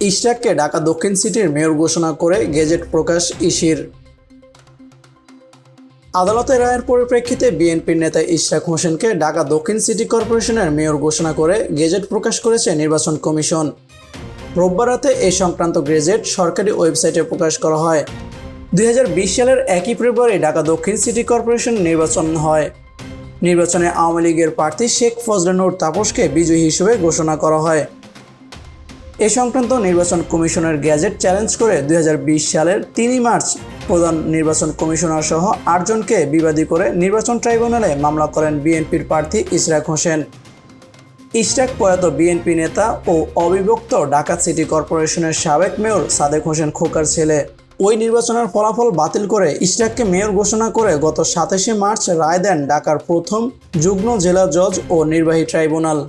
ইশরাককে ঢাকা দক্ষিণ সিটির মেয়র ঘোষণা করে গেজেট প্রকাশ ইসির। আদালতের রায়ের পরিপ্রেক্ষিতে বিএনপির নেতা ইশরাক হোসেনকে ঢাকা দক্ষিণ সিটি কর্পোরেশনের মেয়র ঘোষণা করে গেজেট প্রকাশ করেছে নির্বাচন কমিশন। রোববার রাতে এ সংক্রান্ত গেজেট সরকারি ওয়েবসাইটে প্রকাশ করা হয়। দুই হাজার বিশ সালের একই ফেব্রুয়ারি ঢাকা দক্ষিণ সিটি কর্পোরেশন নির্বাচন হয়। নির্বাচনে আওয়ামী লীগের প্রার্থী শেখ ফজলানুর তাপসকে বিজয়ী হিসেবে ঘোষণা করা হয়। এ সংক্রান্ত নির্বাচন কমিশনের গ্যাজেট চ্যালেঞ্জ করে দুই হাজার বিশ সালের তিনই মার্চ প্রধান নির্বাচন কমিশনার সহ আটজনকে বিবাদী করে নির্বাচন ট্রাইব্যুনালে মামলা করেন বিএনপির প্রার্থী ইশরাক হোসেন। ইশরাক প্রয়াত বিএনপি নেতা ও অবিভক্ত ঢাকা সিটি কর্পোরেশনের সাবেক মেয়র সাদেক হোসেন খোকার ছেলে। ওই নির্বাচনের ফলাফল বাতিল করে ইশরাককে মেয়র ঘোষণা করে গত সাতাশে মার্চ রায় দেন ঢাকার প্রথম যুগ্ম জেলা জজ ও নির্বাহী ট্রাইব্যুনাল।